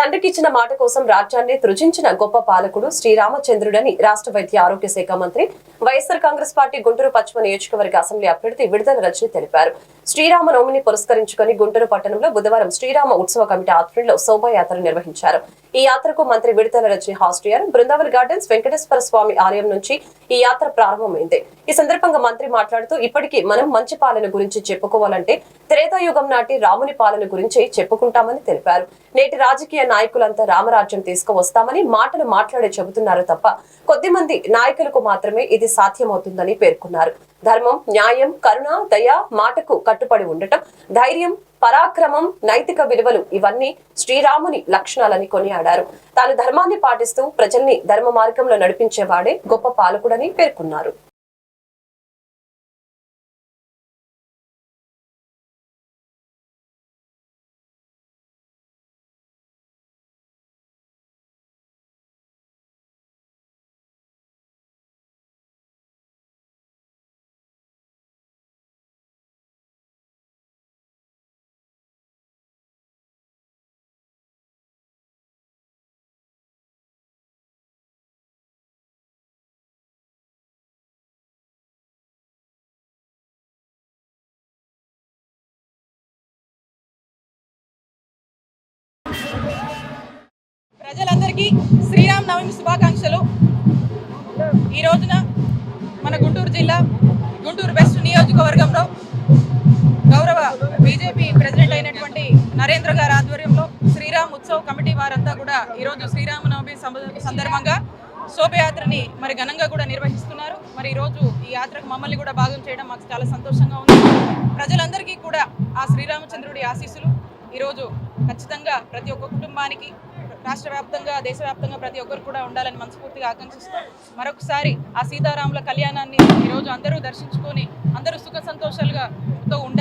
తండ్రికి ఇచ్చిన మాట కోసం రాజ్యాన్ని త్రుజించిన గొప్ప పాలకుడు శ్రీరామచంద్రుడని రాష్ట్ర వైద్య ఆరోగ్య శాఖ మంత్రి వైఎస్ఆర్ కాంగ్రెస్ పార్టీ గుంటూరు పశ్చిమ నియోజకవర్గ అసెంబ్లీ అభ్యర్థి విడుదల రజని తెలిపారు. శ్రీరామ నవమిని పురస్కరించుకుని గుంటూరు పట్టణంలో బుధవారం శ్రీరామ ఉత్సవ కమిటీ ఆధ్వర్యంలో శోభాయాత్ర నిర్వహించారు. ఈ యాత్రకు మంత్రి విడుదల రజని హాస్టల్ బృందావన్ గార్డెన్స్ వెంకటేశ్వర స్వామి ఆలయం నుంచి ఈ యాత్ర ప్రారంభమైంది. ఈ సందర్భంగా మంత్రి మాట్లాడుతూ ఇప్పటికీ మనం మంచి పాలన గురించి చెప్పుకోవాలంటే త్రేతాయుగం నాటి రాముని పాలన గురించి చెప్పుకుంటామని తెలిపారు. నేటి రాజకీయ నాయకులంతా రామరాజ్యం తీసుకువస్తామని మాటలు మాట్లాడే చెబుతున్నారు తప్ప కొద్దిమంది నాయకులకు మాత్రమే ఇది సాధ్యమవుతుందని పేర్కొన్నారు. ధర్మం న్యాయం కరుణ దయ మాటకు కట్టుబడి ఉండటం ధైర్యం పరాక్రమం నైతిక విలువలు ఇవన్నీ శ్రీరాముని లక్షణాలని కొనియాడారు. తాను ధర్మాన్ని పాటిస్తూ ప్రజల్ని ధర్మ మార్గంలో నడిపించేవాడే గొప్ప పాలకుడని పేర్కొన్నారు. ప్రజలందరికీ శ్రీరామ్ నవమి శుభాకాంక్షలు. ఈ రోజున మన గుంటూరు జిల్లా గుంటూరు వెస్ట్ నియోజకవర్గంలో గౌరవ బీజేపీ ప్రెసిడెంట్ అయినటువంటి నరేంద్ర గారి ఆధ్వర్యంలో శ్రీరామ్ ఉత్సవ్ కమిటీ వారంతా కూడా ఈరోజు శ్రీరామనవమి సంబ- సందర్భంగా శోభయాత్రని మరి ఘనంగా కూడా నిర్వహిస్తున్నారు. మరి ఈరోజు ఈ యాత్రకు మమ్మల్ని కూడా భాగం చేయడం మాకు చాలా సంతోషంగా ఉంది. ప్రజలందరికీ కూడా ఆ శ్రీరామచంద్రుడి ఆశీస్సులు. ఈరోజు ఖచ్చితంగా ప్రతి ఒక్క కుటుంబానికి రాష్ట్ర వ్యాప్తంగా దేశవ్యాప్తంగా ప్రతి ఒక్కరు కూడా ఉండాలని మనస్ఫూర్తిగా ఆకాంక్షిస్తూ మరొకసారి ఆ సీతారాముల కళ్యాణాన్ని ఈరోజు అందరూ దర్శించుకొని అందరూ సుఖ సంతోషాలుగా ఉండాలి